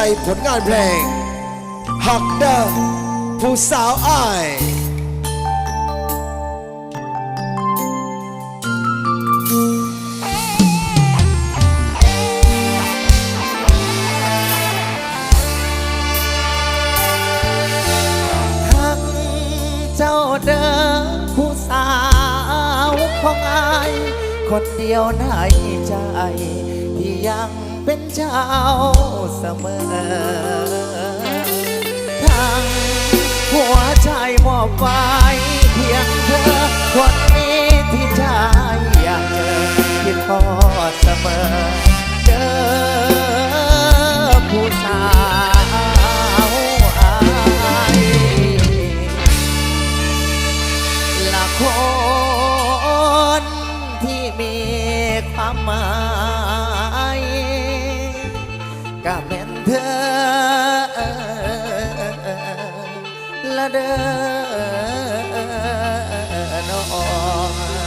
ในผลงานเพลงหักเดอผู้สาวอ้ายทักเจ้าเดิมผู้สาวของอาย คนเดียวในใจที่ยัง เป็นเจ้าเสมอ ทั้งหัวใจมอบไว้เพียงเธอ คนนี้ที่ใจอยากเจอคิดพอเสมอ เจอผู้สาวอายละคนที่มีความหมาย ละเด้อน้อง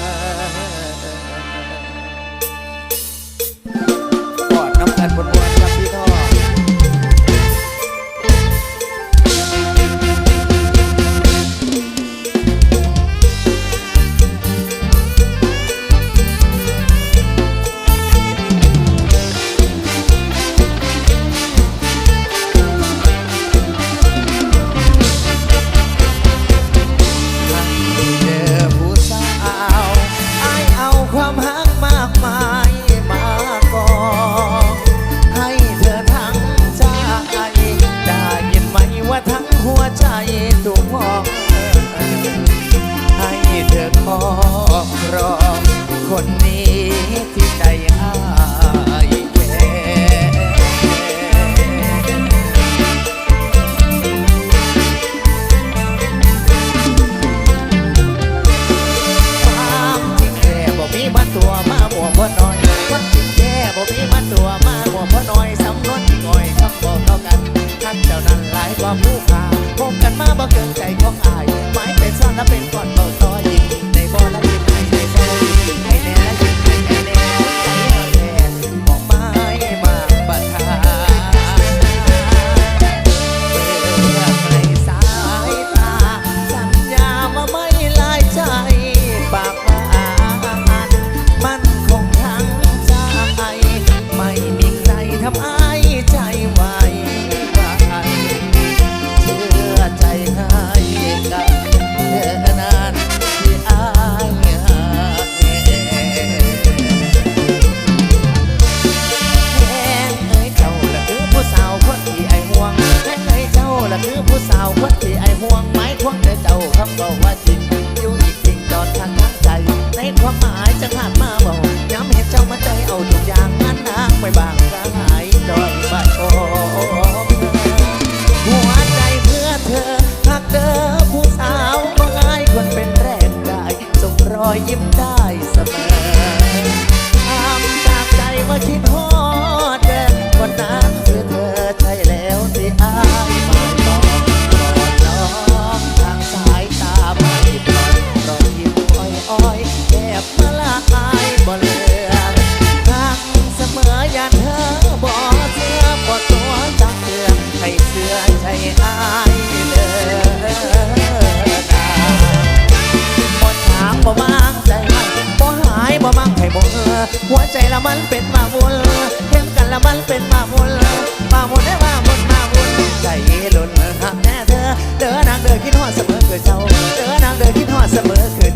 ที่ไอห่วงหมายควงแต่เจ้าคำบอกว่าจริงอยู่อีกสิ่งจอดทางทั้งใจ ในความหมายจะผ่านมาบอกย้ำเห็นเจ้ามาใจเอาทุกอย่างนั้นนางไม่บางกระหายจอยบาดโอหัวใจเพื่อเธอหากเจอผู้สาวก็ง่ายคนเป็นแรงกายส่งรอยยิ้มได้ มันเป็นมาวนมาวนได้มาวนมาวนใจหล่นหักแน่เธอเดินนางเดินคิดหอดเสมอคือเจ้าเดินนางเดินคิดหอดเสมอเคย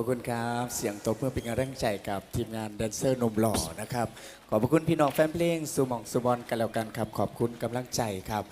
พระคุณครับ เสียงตบเพื่อเป็นกำลังใจกับทีมงานแดนเซอร์นมหล่อนะครับ ขอบพระคุณพี่น้องแฟนเพลงสุมองสุบอลกันแล้วกันครับ ขอบคุณกำลังใจครับ